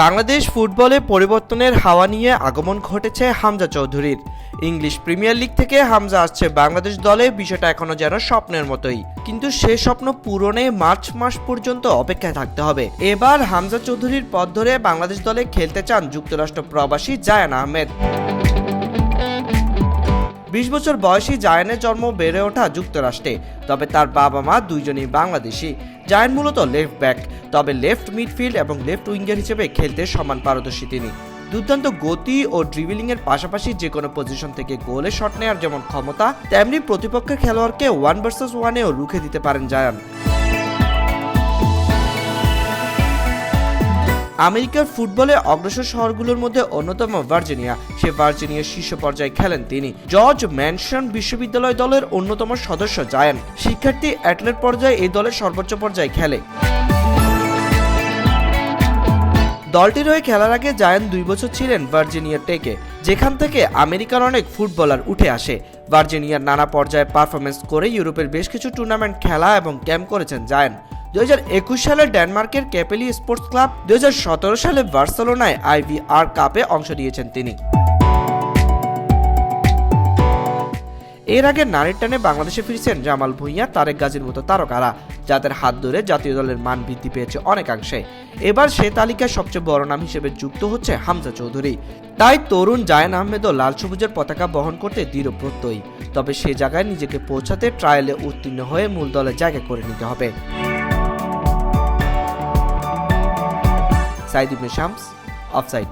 বাংলাদেশ ফুটবলে পরিবর্তনের হাওয়া নিয়ে আগমন ঘটেছে হামজা চৌধুরীর। ইংলিশ প্রিমিয়ার লিগ থেকে হামজা আসছে বাংলাদেশ দলে, বিষয়টা এখনও যেন স্বপ্নের মতোই। কিন্তু সে স্বপ্ন পূরণে মার্চ মাস পর্যন্ত অপেক্ষায় থাকতে হবে। এবার হামজা চৌধুরীর পথ ধরে বাংলাদেশ দলে খেলতে চান যুক্তরাষ্ট্র প্রবাসী জায়ান আহমেদ। বিশ বছর বয়সী জায়নের জন্ম বেড়ে ওঠা যুক্তরাষ্ট্রে, তবে তার বাবা মা দুইজনই বাংলাদেশি। জায়ান মূলত লেফট ব্যাক, তবে লেফট মিডফিল্ড এবং লেফট উইঙ্গার হিসেবে খেলতে সমান পারদর্শী তিনি। দুর্দান্ত গতি ও ড্রিবিলিংয়ের পাশাপাশি যে কোনো পজিশন থেকে গোলে শট নেওয়ার যেমন ক্ষমতা, তেমনি প্রতিপক্ষের খেলোয়াড়কে ওয়ান ভার্সেস ওয়ানেও রুখে দিতে পারেন জায়ান। আমেরিকার ফুটবলে অগ্রসর শহরগুলোর মধ্যে অন্যতম ভার্জিনিয়া। সে ভার্জিনিয়ার শীর্ষ পর্যায়ে খেলেন তিনি। জর্জ ম্যানসন বিশ্ববিদ্যালয় দলের অন্যতম সদস্য জায়ান। শিক্ষার্থী অ্যাটলেট পর্যায়ে এই দলের সর্বোচ্চ পর্যায়ে খেলে। দলটির হয়ে খেলার আগে জায়ান দুই বছর ছিলেন ভার্জিনিয়ার টেকে, যেখান থেকে আমেরিকার অনেক ফুটবলার উঠে আসে। ভার্জিনিয়ার নানা পর্যায়ে পারফরমেন্স করে ইউরোপের বেশ কিছু টুর্নামেন্ট খেলা এবং ক্যাম্প করেছেন জায়ান। দুই সালে ডেনমার্কের ক্যাপেলি স্পোর্টস ক্লাব, দুই সালে বার্সেলোনায় আইভিআর কাপে অংশ নিয়েছেন তিনি। এর আগে নারীর টানে বাংলাদেশে ফিরছেন জামাল ভুঁইয়া, তারেক গাজীর মতো তারকারা, যাদের হাত ধরে জাতীয় দলের মান বৃদ্ধি পেয়েছে অনেকাংশে। এবার সে তালিকায় সবচেয়ে বড় নাম হিসেবে যুক্ত হচ্ছে হামজা চৌধুরী। তাই তরুণ জায়ান আহমেদও লাল সবুজের পতাকা বহন করতে দৃঢ় প্রত্যয়ী। তবে সে জায়গায় নিজেকে পৌঁছাতে ট্রায়ালে উত্তীর্ণ হয়ে মূল দলে জায়গা করে নিতে হবে। সাইদ ইবনে শামস অফসাইড।